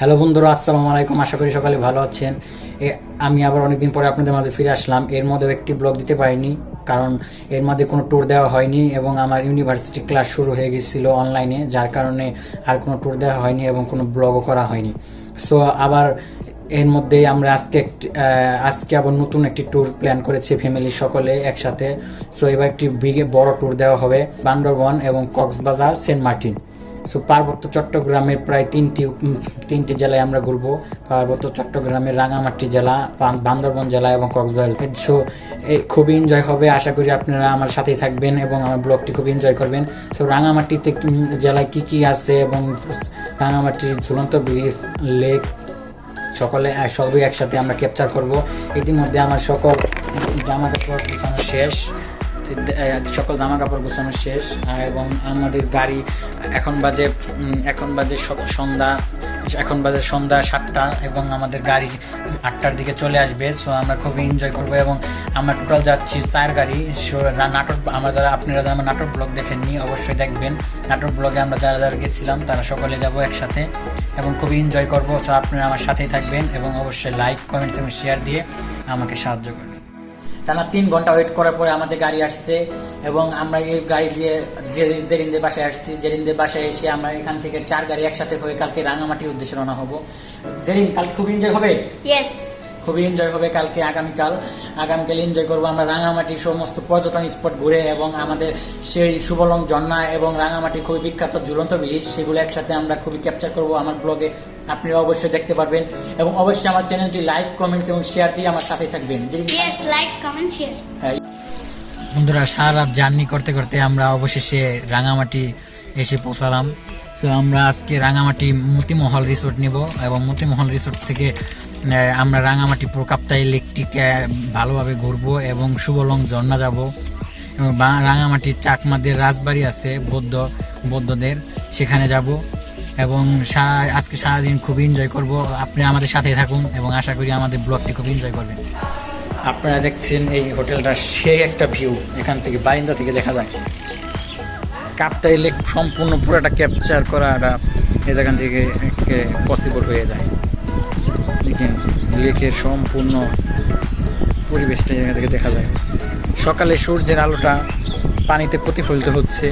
Hello বন্ধুরা, আসসালামু আলাইকুম। আশা করি সকালে ভালো আছেন। আমি আবার অনেকদিন পরে আপনাদের মাঝে ফিরে আসলাম। এর মধ্যেও একটি ব্লগ দিতে পারিনি, কারণ এর মধ্যে কোনো ট্যুর দেওয়া হয়নি এবং আমার ইউনিভার্সিটি ক্লাস শুরু হয়ে গেছিল অনলাইনে যার কারণে আর কোনো ট্যুর দেওয়া হয়নি এবং কোনো ব্লগও করা হয়নি। সো আবার এর মধ্যেই আমরা আজকে আজকে আবার নতুন একটি ট্যুর প্ল্যান করেছি ফ্যামিলির সকলে একসাথে। সো এবার একটি বিগে, বড় ট্যুর দেওয়া হবে বান্দরবন এবং কক্সবাজার, সেন্ট মার্টিন। সো পার্বত্য চট্টগ্রামের প্রায় তিনটি তিনটি জেলায় আমরা ঘুরবো। পার্বত্য চট্টগ্রামের রাঙামাটি জেলা বান্দরবন জেলা এবং কক্সবাজার। সো খুবই এনজয় হবে। আশা করি আপনারা আমার সাথেই থাকবেন এবং আমার ব্লগটি খুব এনজয় করবেন। সো রাঙামাটিতে জেলায় কি কি আছে এবং রাঙামাটির ঝুলন্ত ব্রিজ, লেক, সকলে সবই একসাথে আমরা ক্যাপচার করব। ইতিমধ্যে আমার সকল জামা কাপড় শেষ। সকল জামা কাপড় গুছানো শেষ এবং আমাদের গাড়ি, এখন বাজে এখন বাজে সন্ধ্যা, এখন বাজে সন্ধ্যা সাতটা, এবং আমাদের গাড়ি আটটার দিকে চলে আসবে, সো আমরা খুবই এনজয় করব, এবং আমরা টোটাল যাচ্ছি চার গাড়ি, সো নাটক, আমরা যারা, আপনারা যারা নাটক ব্লগ দেখেননি, অবশ্যই দেখবেন। নাটক ব্লগে আমরা যারা যারা গেছিলাম, তারা সকলে যাব একসাথে, এবং খুবই এনজয় করব, সো আপনারা আমার সাথেই থাকবেন, এবং অবশ্যই লাইক কমেন্টস এবং শেয়ার দিয়ে আমাকে সাহায্য করবেন। টানা তিন ঘণ্টা ওয়েট করার পরে আমাদের গাড়ি আসছে এবং আমরা এই গাড়ি দিয়ে জেরিনদের বাসায় আসছি, জেরিনদের বাসায় এসে আমরা এখান থেকে চার গাড়ি একসাথে হয়ে কালকে রাঙামাটির উদ্দেশ্যে রওনা হব। জেরিন, কাল খুব এনজয় হবে? ইয়েস খুবই এনজয় হবে কালকে আগামীকাল। আগামীকাল এনজয় করব আমরা রাঙামাটির সমস্ত পর্যটন স্পট ঘুরে এবং আমাদের সেই সুবলং ঝর্ণা এবং রাঙামাটি খুবই বিখ্যাত ঝুলন্ত ব্রিজ সেগুলো একসাথে আমরা খুবই ক্যাপচার করব আমার ব্লগে আপনারা অবশ্যই দেখতে পারবেন এবং অবশ্যই আমার চ্যানেলটি লাইক কমেন্টস এবং শেয়ার দিয়ে আমার সাথে থাকবেন। শেয়ার বন্ধুরা সারা রাত জার্নি করতে করতে আমরা অবশেষে রাঙামাটি এসে পৌঁছালাম। তো আমরা আজকে রাঙামাটি মতিমহল রিসোর্ট নিব এবং মতিমহল রিসোর্ট থেকে আমরা রাঙামাটি পুরো কাপ্তাই লেকটিকে ভালোভাবে ঘুরবো এবং সুবলং ঝর্ণা যাব। এবং রাঙামাটির চাকমাদের রাজবাড়ি আছে বৌদ্ধ, বৌদ্ধদের, সেখানে যাব। এবং সারা, আজকে সারাদিন খুব এনজয় করব। আপনি আমাদের সাথে থাকুন এবং আশা করি আমাদের ব্লগটি খুব এনজয় করবেন। আপনারা দেখছেন এই হোটেলটা সেই একটা ভিউ এখান থেকে বাইন্দা থেকে দেখা যায়। কাপটাই লেক সম্পূর্ণ পুরোটা ক্যাপচার করাটা এ জায়গা থেকে পসিবল হয়ে যায়। লেকিন লেকের সম্পূর্ণ পরিবেশটা জায়গা থেকে দেখা যায়। সকালে সূর্যের আলোটা পানিতে প্রতিফলিত হচ্ছে।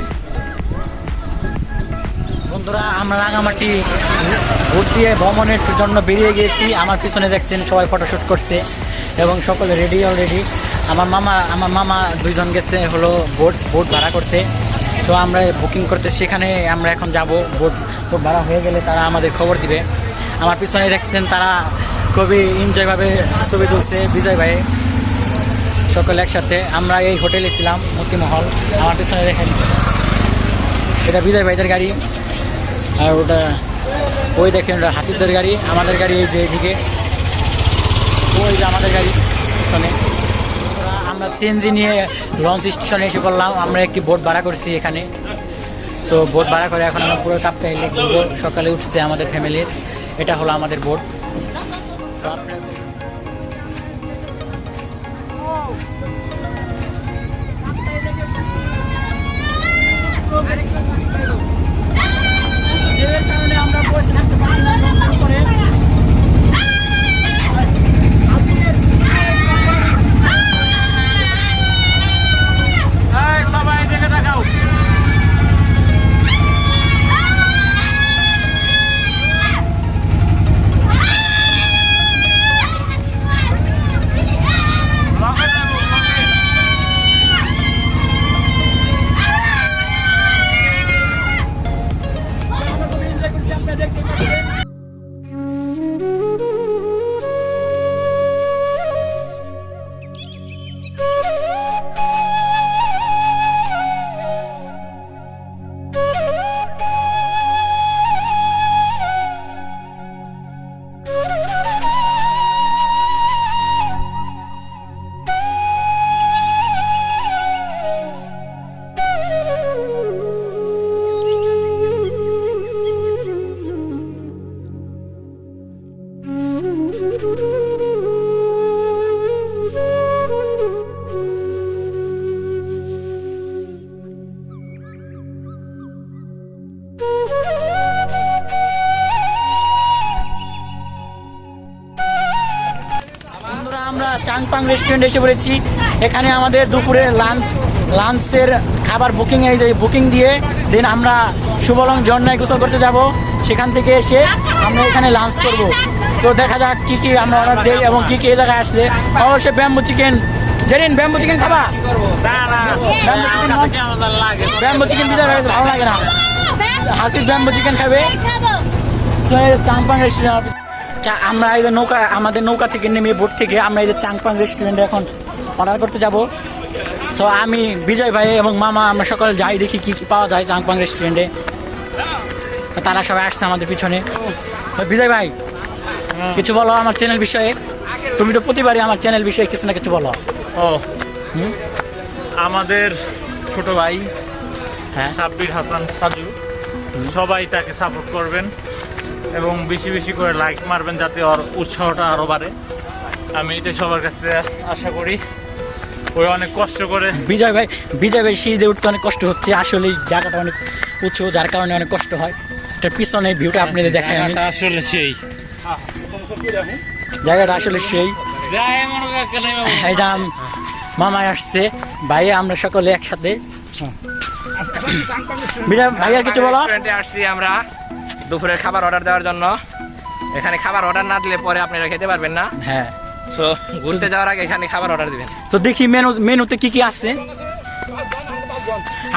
বন্ধুরা, আমরা রাঙামাটি দিয়ে ভ্রমণের জন্য বেরিয়ে গিয়েছি আমার পিছনে দেখছেন সবাই ফটোশ্যুট করছে এবং সকলে রেডি অলরেডি আমার মামা আমার মামা দুইজন গেছে হলো বোট বোট ভাড়া করতে। তো আমরা বুকিং করতে, সেখানে আমরা এখন যাব। বোট বোট ভাড়া হয়ে গেলে তারা আমাদের খবর দিবে। আমার পিছনে দেখছেন তারা খুবই এনজয়ভাবে ছবি তুলছে বিজয় ভাই। সকলে একসাথে। আমরা এই হোটেলে ছিলাম মতিমহল আমার পিছনে দেখেন, এটা বিজয় ভাইদের গাড়ি। আর ওটা ওই দেখেন, ওটা হাসিদের গাড়ি। আমাদের গাড়ি এই যে এদিকে। ওই যে আমাদের গাড়ি পিছনে। আমরা সিএনজি নিয়ে লঞ্চ স্টেশনে এসে পড়লাম। আমরা একটি বোট ভাড়া করছি এখানে। সো বোট ভাড়া করে এখন আমরা পুরো কাপটাই ঘুরবো। সকালে উঠছে আমাদের ফ্যামিলির এটা হলো আমাদের বোট আপনারা চাংপাং রেস্টুরেন্টে এসে পড়েছি। এখানে আমাদের দুপুরে লাঞ্চ লাঞ্চের খাবার বুকিং এই যে বুকিং দিয়ে দেন আমরা সুবলং ঝর্ণায় গোসল করতে যাব। সেখান থেকে এসে আমরা এখানে লাঞ্চ করব। সো দেখা যাক কি কি আমরা অর্ডার দিই এবং কি কি এই জায়গায় আসছে। অবশ্যই bamboo chicken Zerin bamboo chicken খাবা? ব্যাম্বু চিকেন চিকেন ভালো লাগে না। হাসির ব্যাম্বু চিকেন খাবে। চাংপাং রেস্টুরেন্ট আমরা এই যে নৌকা আমাদের নৌকা থেকে নেমে বোট থেকে আমরা এই যে চাংপাং রেস্টুরেন্টে এখন অর্ডার করতে যাব। তো আমি বিজয় ভাই এবং মামা আমরা সকালে যাই দেখি কি কি পাওয়া যায় চাংপাং রেস্টুরেন্টে তারা সবাই আসছে আমাদের পিছনে। বিজয় ভাই কিছু বলো আমার চ্যানেল বিষয়ে? তুমি তো প্রতিবারই আমার চ্যানেল বিষয়ে কিছু না কিছু বলো। ও। আমাদের ছোট ভাই হ্যাঁ। সাব্বির হাসান সাজু সবাই তাকে সাপোর্ট করবেন। এবং বেশি বেশি করে লাইক মারবেন যাতে ওর উৎসাহটা আরও বাড়ে। আমি এটাই সবার কাছ থেকে আশা করি। ওই অনেক কষ্ট করে। বিজয় ভাই বিজয় ভাই সিঁড়িতে উঠতে অনেক কষ্ট হচ্ছে। আসলে জায়গাটা অনেক উঁচু যার কারণে অনেক কষ্ট হয়। এটার পিছনে ভিউটা আপনাদের দেখাই আমি। আসলে সেই। জায়গাটা আসলে সেই। এই যে আম- মামাই আসছে। ভাই আমরা সকলে একসাথে। বিজয় ভাইয়া কিছু বলো? আসছি আমরা। দুপুরের খাবার অর্ডার দেওয়ার জন্য। এখানে খাবার অর্ডার না দিলে পরে আপনারা খেতে পারবেন না। হ্যাঁ। তো ঘুরতে যাওয়ার আগে এখানে খাবার অর্ডার দিবেন। তো দেখি মেনু মেনুতে কি কি আছে?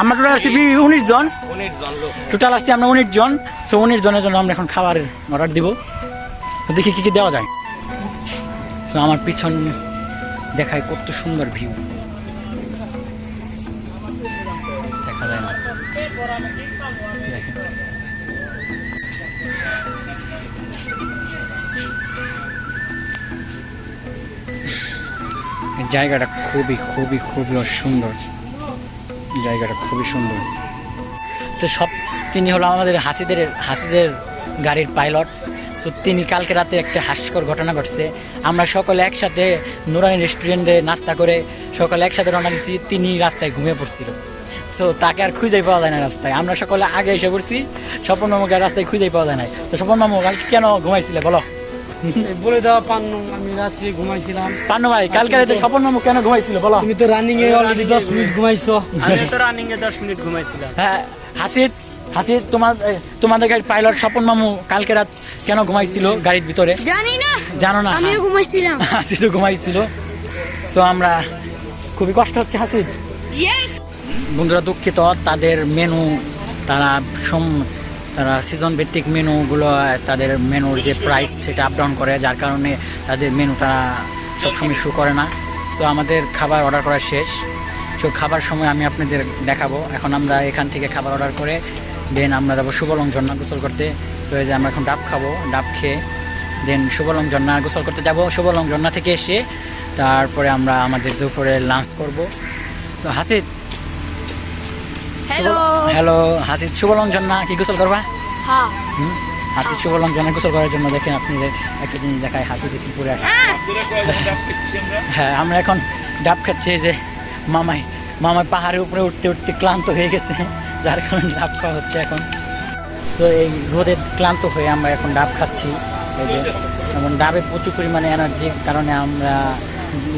আমরা টোটাল আসছি উনিশ জন। উনিশ জন টোটাল আসছি আমরা উনিশ জন। তো উনিশ জনের জন্য আমরা এখন খাবারের অর্ডার দিব। তো দেখি কি কি দেওয়া যায়। তো আমার পিছন দেখায় কত সুন্দর ভিউ জায়গাটা খুবই খুবই খুবই সুন্দর। জায়গাটা খুবই সুন্দর। তো সব তিনি হলো আমাদের হাসিদের হাসিদের গাড়ির পাইলট। সো তিনি কালকে রাতে একটা হাস্যকর ঘটনা ঘটছে। আমরা সকলে একসাথে নুরানি রেস্টুরেন্টে নাস্তা করে সকলে একসাথে রওনা দিচ্ছি তিনি রাস্তায় ঘুমিয়ে পড়ছিল। সো তাকে আর খুঁজেই পাওয়া যায় না রাস্তায়। আমরা সকলে আগে এসে পড়ছি, স্বপন মামুকে রাস্তায় খুঁজেই পাওয়া যায় না তো স্বপন মামু, কেন ঘুমাইছিলে বলো? বলে দেওয়া পান্ন আমি রাত্রে ঘুমাইছিলাম। পান্নু ভাই কালকে রাতে স্বপন মামু কেন ঘুমাইছিল বলো? তুমি তো রানিং এ অলরেডি দশ মিনিট ঘুমাইছো। আমি তো রানিং এ দশ মিনিট ঘুমাইছিলাম। হ্যাঁ হাসিদ হাসিদ তোমার তোমাদের গাড়ির পাইলট স্বপন মামু কালকে রাত কেন ঘুমাইছিল গাড়ির ভিতরে? জানি না। জানো না আমিও ঘুমাইছিলাম। হাসিদ ঘুমাইছিল। সো আমরা খুবই কষ্ট হচ্ছে হাসিদ বন্ধুরা দুঃখিত তাদের মেনু তারা সম তারা সিজন ভিত্তিক মেনুগুলো তাদের মেনুর যে প্রাইস সেটা আপ ডাউন করে, যার কারণে তাদের মেনু তারা সবসময় শো করে না। সো আমাদের খাবার অর্ডার করা শেষ। সো খাবার সময় আমি আপনাদের দেখাবো। এখন আমরা এখান থেকে খাবার অর্ডার করে দেন আমরা যাব সুবলং ঝর্ণা গোসল করতে। তো এই যে আমরা এখন ডাব খাব, ডাব খেয়ে দেন সুবলং ঝর্ণা গোসল করতে যাব। সুবলং ঝর্ণা থেকে এসে তারপরে আমরা আমাদের দুপুরে লাঞ্চ করব। তো হাসিদ হ্যালো হ্যালো হাসিদ শুভলং না কি গোসল করবা? হ্যাঁ হুম? হাসিদ গোসল করার জন্য দেখেন আপনি একটা জিনিস দেখায় হাসিদ কি পরে আসছে হ্যাঁ আমরা এখন ডাব খাচ্ছি যে মামাই। মামাই পাহাড়ের উপরে উঠতে উঠতে ক্লান্ত হয়ে গেছে যার কারণে ডাব খাওয়া হচ্ছে এখন। সো এই রোদে ক্লান্ত হয়ে আমরা এখন ডাব খাচ্ছি। এই যে এবং ডাবে প্রচুর পরিমাণে এনার্জির কারণে আমরা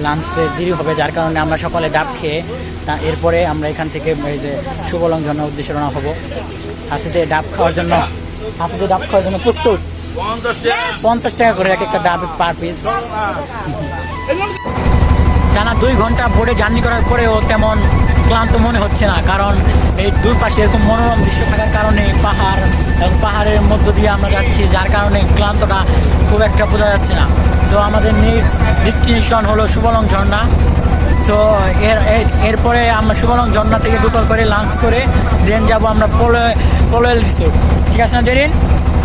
লাঞ্চে দেরি হবে যার কারণে আমরা সকালে ডাব খেয়ে তা এরপরে আমরা এখান থেকে এই যে শুভলং জন্য উদ্দেশ্যে রওনা হব। হাসিতে ডাব খাওয়ার জন্য হাসিতে ডাব খাওয়ার জন্য প্রস্তুত। পঞ্চাশ টাকা। করে এক একটা ডাব পার পিস টানা দুই ঘণ্টা বোর্ডে জার্নি করার পরেও তেমন ক্লান্ত মনে হচ্ছে না, কারণ এই দুই পাশে এরকম মনোরম দৃশ্য থাকার কারণে পাহাড় এবং পাহাড়ের মধ্য দিয়ে আমরা যাচ্ছি, যার কারণে ক্লান্তটা খুব একটা বোঝা যাচ্ছে না। তো আমাদের নেক্সট ডেস্টিনেশন হলো সুবলং ঝর্ণা। তো এর, এর- এরপরে আমরা সুবলং ঝর্ণা থেকে গোসল করে লাঞ্চ করে দেন যাব আমরা পোলো, পোলোয়েল রিসোর্ট। ঠিক আছে না জেরিন?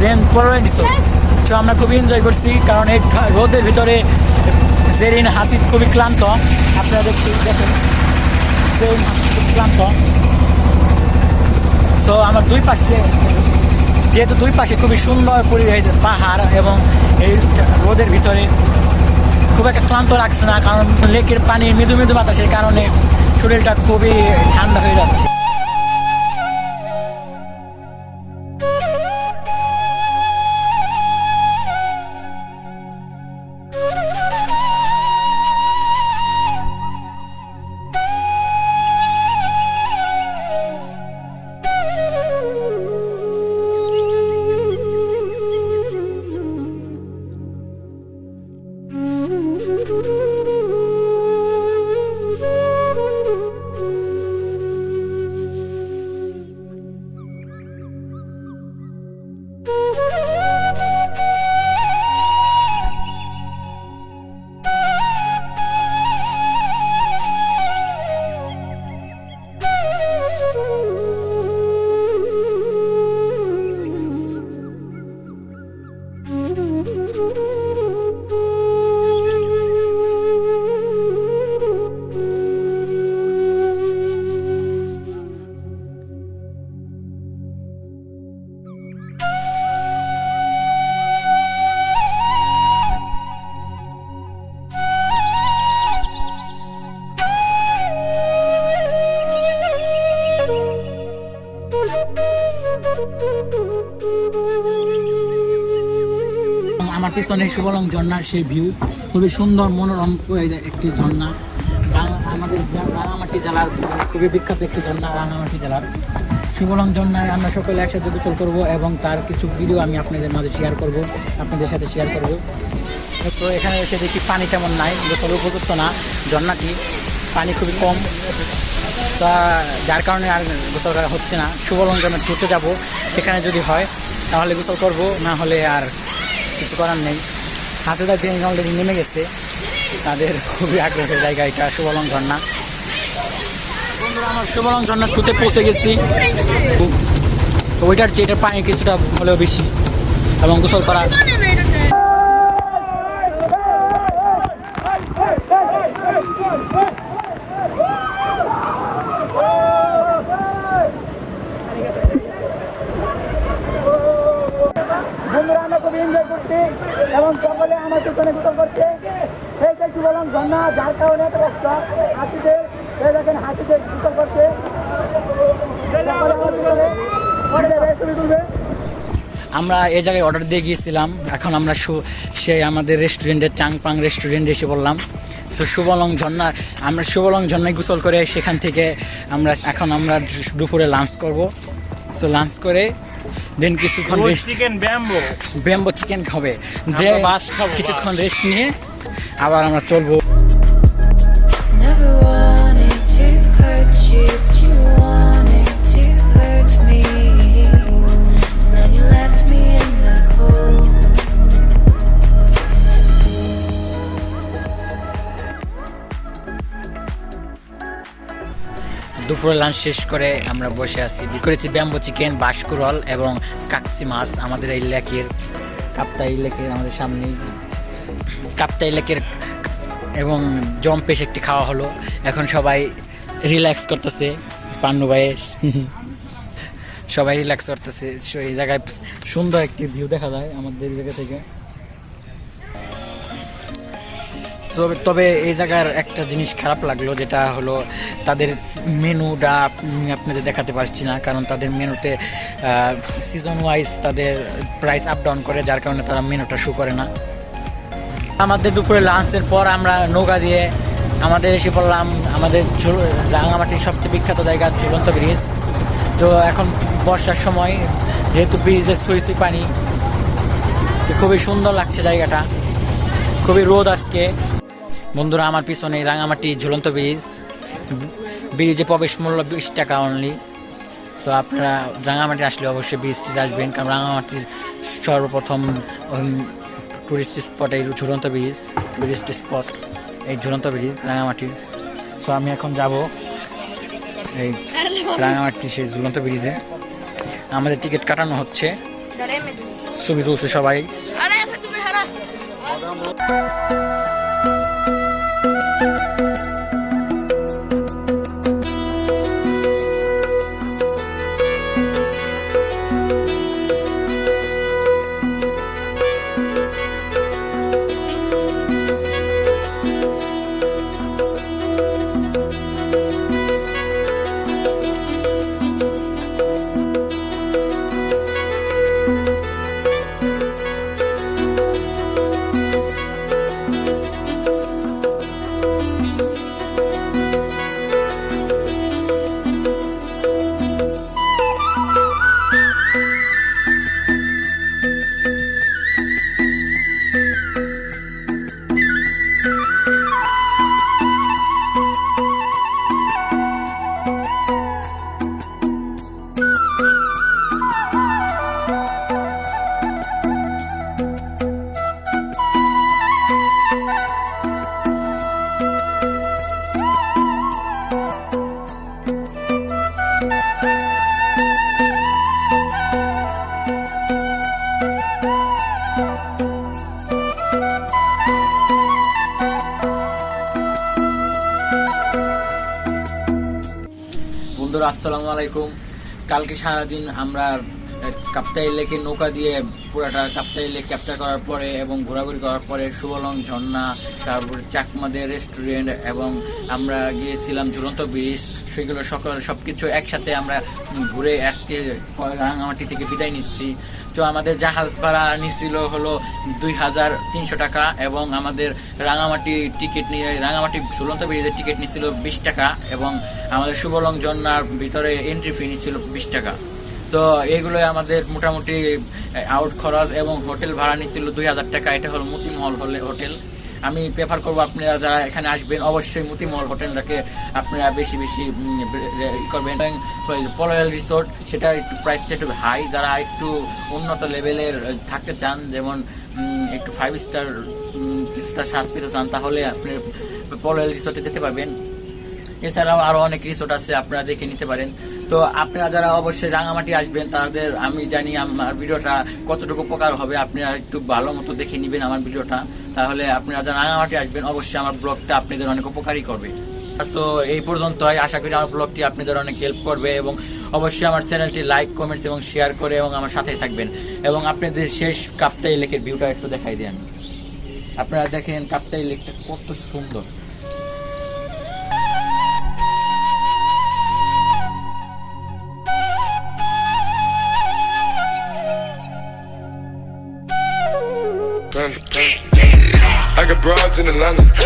দেন পোলোয়েল রিসোর্ট। তো আমরা খুবই এনজয় করছি, কারণ এই রোদের ভিতরে জেরিন হাসিদ খুবই ক্লান্ত। আপনারা দেখতে দেখেন। জেরিন হাসিদ খুব ক্লান্ত। সো আমার দুই পাশে যেহেতু দুই পাশে খুবই সুন্দর পরিবেশ, পাহাড় এবং এই রোদের ভিতরে খুব একটা ক্লান্ত লাগছে না, কারণ লেকের পানি মৃদু মৃদু বাতাসের কারণে শরীরটা খুবই ঠান্ডা হয়ে যাচ্ছে। সুবলং ঝর্ণার সেই ভিউ খুবই সুন্দর, মনোরম একটি ঝর্ণা। আমাদের রাঙামাটি জেলার, খুবই বিখ্যাত একটি ঝর্ণা রাঙামাটি জেলার। সুবলং ঝর্ণায় আমরা সকলে একসাথে গোসল করব এবং তার কিছু ভিডিও আমি আপনাদের মাঝে শেয়ার করব, আপনাদের সাথে শেয়ার করব। তো এখানে এসে দেখি পানি তেমন নাই গোসল উপযুক্ত না ঝর্ণাটি। পানি খুবই কম। তা যার কারণে আর গোসল করা হচ্ছে না। সুবলং ঝর্ণা ঘুরতে যাব, সেখানে যদি হয়, তাহলে গোসল করব, না হলে আর কিছু করার নেই। হাসিদা চেঞ্জ অলরেডি নেমে গেছে। তাদের খুবই আগ্রহের জায়গা এটা, শুভলং ঝর্ণা। বন্ধুরা, আমার শুভলং ঝর্ণা টুতে পৌঁছে গেছি। ওইটার চেয়ে এটার পানি কিছুটা হলেও বেশি। এবং গোসল করা করছি এবং সকলে আমার পিছনে গোসল করছে। এই যে সুবলং ঝর্ণা, যার কারণে কষ্ট হাতিতে এই দেখেন হাতিতে গোসল করছে। আমার এ জায়গায় অর্ডার দিয়ে গিয়েছিলাম। এখন আমরা সেই আমাদের রেস্টুরেন্টের চাংপাং রেস্টুরেন্টে এসে বললাম সো সুবলং ঝর্ণা, আমরা সুবলং ঝর্ণায় গোসল করে সেখান থেকে আমরা এখন আমরা দুপুরে লাঞ্চ করব। সো লাঞ্চ করে দেন কিছুক্ষণ rest chicken bamboo bamboo chicken খাবে। দেন কিছুক্ষণ রেস্ট নিয়ে আবার আমরা চলবো। দুপুরে লাঞ্চ শেষ করে আমরা বসে আছি। করেছি ব্যাম্বো চিকেন বাসকুরল এবং কাকসি মাছ আমাদের এই লেকের, কাপ্তাই লেকের আমাদের সামনেই। কাপ্তাই লেকের এবং জম্পেশ একটি খাওয়া হলো। এখন সবাই রিল্যাক্স করতেছে। পান্নু ভাইয়ের সবাই রিল্যাক্স করতেছে। এই জায়গায় সুন্দর একটি ভিউ দেখা যায় আমাদের জায়গা থেকে। তবে- এই জায়গার একটা জিনিস খারাপ লাগল, যেটা হলো তাদের মেনুটা আপনাদের দেখাতে পারছি না, কারণ তাদের মেনুতে সিজন ওয়াইজ তাদের প্রাইস আপ ডাউন করে, যার কারণে তারা মেনুটা শো করে না। আমাদের দুপুরে লাঞ্চের পর আমরা নৌকা দিয়ে আমাদের এসে পড়লাম, আমাদের রাঙামাটির সবচেয়ে বিখ্যাত জায়গা ঝুলন্ত ব্রিজ। তো এখন বর্ষার সময়, যেহেতু ব্রিজের সুই সুই পানি খুবই সুন্দর লাগছে জায়গাটা। খুবই রোদ আজকে। বন্ধুরা, আমার পিছনে রাঙামাটি ঝুলন্ত ব্রিজ। ব্রিজে প্রবেশ মূল্য বিশ টাকা অনলি তো আপনারা রাঙামাটি আসলে অবশ্যই ব্রিজটিতে আসবেন, কারণ রাঙামাটির সর্বপ্রথম টুরিস্ট স্পট এই ঝুলন্ত ব্রিজ টুরিস্ট স্পট এই ঝুলন্ত ব্রিজ রাঙামাটির। তো আমি এখন যাব এই রাঙামাটি সেই ঝুলন্ত ব্রিজে। আমাদের টিকিট কাটানো হচ্ছে। ছবি তুলছে সবাই। বন্ধুরা, আসসালামু আলাইকুম। কালকে সারাদিন আমরা কাপ্তাই লেকে নৌকা দিয়ে পুরাটা কাপ্তাই লেক ক্যাপচার করার পরে এবং ঘোরাঘুরি করার পরে সুবলং ঝর্ণা, তারপর চাকমাদের রেস্টুরেন্ট এবং আমরা গিয়েছিলাম ঝুলন্ত ব্রিজ সেগুলো সকল সব কিছু একসাথে আমরা ঘুরে আজকে রাঙামাটি থেকে বিদায় নিচ্ছি। তো আমাদের জাহাজ ভাড়া নিছিল হলো দুই হাজার তিনশো টাকা এবং আমাদের রাঙামাটি টিকিট নিয়ে, রাঙামাটি ঝুলন্ত ব্রিজের টিকিট নিছিল বিশ টাকা এবং আমাদের সুবলং জন্নার ভিতরে এন্ট্রি ফি নিছিল বিশ টাকা। তো এইগুলো আমাদের মোটামুটি আউট খরচ এবং হোটেল ভাড়া নিছিল দুই হাজার টাকা। এটা হলো মতিমহল হলে হোটেল। আমি প্রেফার করব আপনারা যারা এখানে আসবেন, অবশ্যই মতিমহল হোটেলটাকে আপনারা বেশি বেশি ই করবেন। পলয়াল রিসোর্ট সেটা একটু প্রাইসটা একটু হাই যারা একটু উন্নত লেভেলের থাকতে চান, যেমন একটু ফাইভ স্টার কিছুটা স্বাদ পেতে চান, তাহলে আপনি পলয়াল রিসোর্টে যেতে পারবেন। এছাড়াও আরও অনেক রিসোর্ট আছে, আপনারা দেখে নিতে পারেন। তো আপনারা যারা অবশ্যই রাঙামাটি আসবেন, তাদের আমি জানি আমার ভিডিওটা কতটুকু উপকার হবে, আপনারা একটু ভালো মতো দেখে নেবেন আমার ভিডিওটা। তাহলে আপনারা যারা রাঙামাটি আসবেন, অবশ্যই আমার ব্লগটা আপনাদের অনেক উপকারই করবে। তো এই পর্যন্তই, আশা করি আমার ব্লগটি আপনাদের অনেক হেল্প করবে এবং অবশ্যই আমার চ্যানেলটি লাইক কমেন্টস এবং শেয়ার করে এবং আমার সাথে থাকবেন। এবং আপনাদের শেষ কাপ্তাই লেকের ভিউটা একটু দেখাই আমি আপনারা দেখেন কাপ্তাই লেকটা কত সুন্দর। broads in the London.